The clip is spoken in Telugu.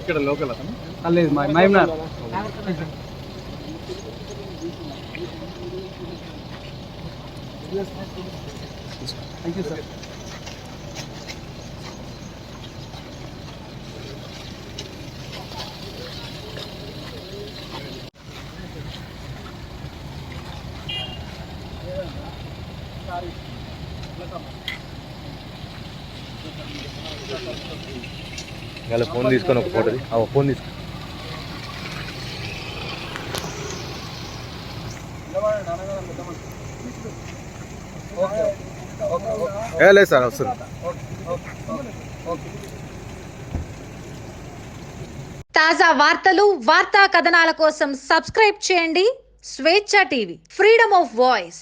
ఇక్కడ లోకల్ అతను? లేదు మైమ్నార్. థ్యాంక్ యూ సార్ ఇలా ఫోన్ తీసుకొని ఒక ఫోటో ఆ ఫోన్ తీసుకో. లేదు సార్ వస్తుంది తాజా వార్తలు వార్తా కథనాల కోసం సబ్స్క్రైబ్ చేయండి స్వేచ్ఛ టీవీ ఫ్రీడమ్ ఆఫ్ వాయిస్.